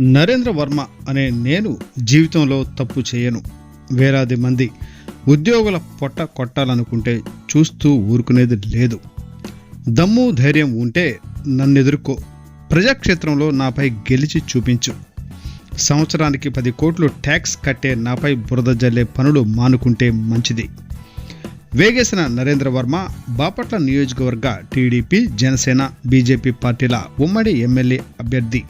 నరేంద్ర వర్మ అనే నేను జీవితంలో తప్పు చేయను. వేలాది మంది ఉద్యోగుల పొట్ట కొట్టాలనుకుంటే చూస్తూ ఊరుకునేది లేదు. దమ్ము ధైర్యం ఉంటే నన్నెదుర్కో. ప్రజాక్షేత్రంలో నాపై గెలిచి చూపించు. సంవత్సరానికి పది కోట్లు ట్యాక్స్ కట్టే నాపై బురద జల్లే పనులు మానుకుంటే మంచిది. వేగేసిన నరేంద్ర వర్మ బాపట్ల నియోజకవర్గ టీడీపీ జనసేన బీజేపీ పార్టీల ఉమ్మడి ఎమ్మెల్యే అభ్యర్థి.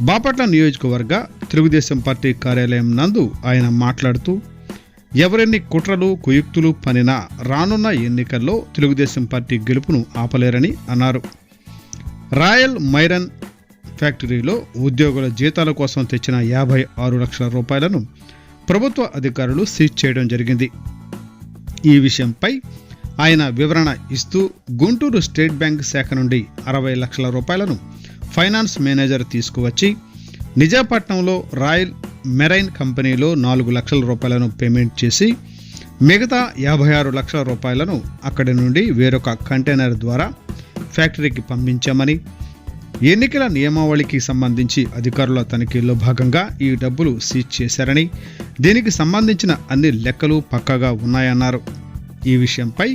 బాపట్ల నియోజకవర్గ తెలుగుదేశం పార్టీ కార్యాలయం నందు ఆయన మాట్లాడుతూ ఎవరెన్ని కుట్రలు కుయుక్తులు పనినా రానున్న ఎన్నికల్లో తెలుగుదేశం పార్టీ గెలుపును ఆపలేరని అన్నారు. రాయల్ మైరన్ ఫ్యాక్టరీలో ఉద్యోగుల జీతాల కోసం తెచ్చిన యాభై ఆరు లక్షల రూపాయలను ప్రభుత్వ అధికారులు సీజ్ చేయడం జరిగింది. ఈ విషయంపై ఆయన వివరణ ఇస్తూ గుంటూరు స్టేట్ బ్యాంక్ శాఖ నుండి అరవై లక్షల రూపాయలను ఫైనాన్స్ మేనేజర్ తీసుకువచ్చి నిజాపట్నంలో రాయల్ మెరైన్ కంపెనీలో నాలుగు లక్షల రూపాయలను పేమెంట్ చేసి మిగతా యాభై ఆరు లక్షల రూపాయలను అక్కడి నుండి వేరొక కంటైనర్ ద్వారా ఫ్యాక్టరీకి పంపించామని ఎన్నికల నియమావళికి సంబంధించి అధికారుల తనిఖీల్లో భాగంగా ఈ డబ్బులు సీజ్ చేశారని దీనికి సంబంధించిన అన్ని లెక్కలు పక్కగా ఉన్నాయన్నారు. ఈ విషయంపై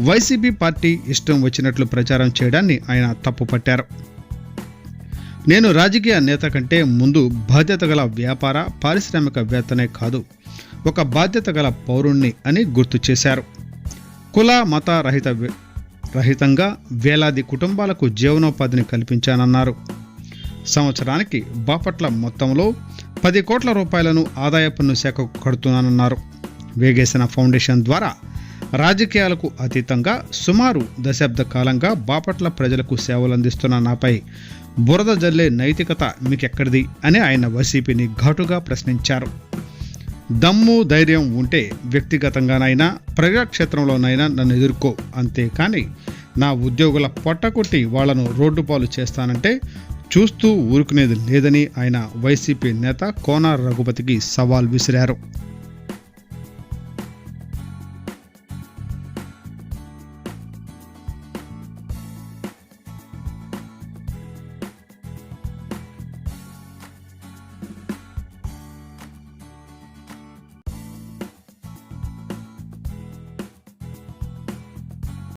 వైసీపీ పార్టీ ఇష్టం వచ్చినట్లు ప్రచారం చేయడాన్ని ఆయన తప్పుపట్టారు. నేను రాజకీయ నేత కంటే ముందు బాధ్యత గల వ్యాపార పారిశ్రామికవేత్తనే కాదు ఒక బాధ్యత గల పౌరుణ్ణి అని గుర్తు చేశారు. కుల మత రహిత రహితంగా వేలాది కుటుంబాలకు జీవనోపాధిని కల్పించానన్నారు. సంవత్సరానికి బాపట్ల మొత్తంలో పది కోట్ల రూపాయలను ఆదాయ పన్ను శాఖకు కడుతున్నానన్నారు. వేగేసిన ఫౌండేషన్ ద్వారా రాజకీయాలకు అతీతంగా సుమారు దశాబ్ద కాలంగా బాపట్ల ప్రజలకు సేవలు అందిస్తున్న నాపై బురద జల్లే నైతికత మీకెక్కడిది అని ఆయన వైసీపీని ఘాటుగా ప్రశ్నించారు. దమ్ము ధైర్యం ఉంటే వ్యక్తిగతంగానైనా ప్రజాక్షేత్రంలోనైనా నన్ను ఎదుర్కో. అంతేకాని నా ఉద్యోగుల పొట్టకొట్టి వాళ్ళను రోడ్డు పాలు చేస్తానంటే చూస్తూ ఊరుకునేది లేదని ఆయన వైసీపీ నేత కోన రఘుపతికి సవాల్ విసిరారు.